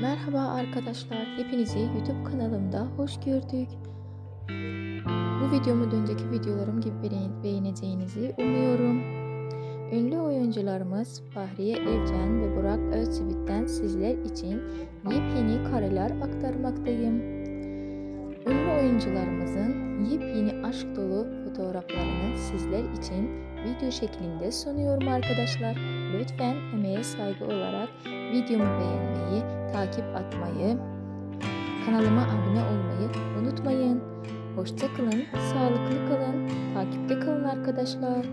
Merhaba arkadaşlar, hepinizi YouTube kanalımda hoş gördük. Bu videomu önceki videolarım gibi beğen- beğeneceğinizi umuyorum. Ünlü oyuncularımız Fahriye Evcen ve Burak Özçivit'ten sizler için yepyeni kareler aktarmaktayım. Ünlü oyuncularımızın yepyeni aşk dolu fotoğraflarını sizler için video şeklinde sunuyorum arkadaşlar. Lütfen emeğe saygı olarak videomu beğenmeyi, takip atmayı, kanalıma abone olmayı unutmayın. Hoşça kalın, sağlıklı kalın, takipte kalın arkadaşlar.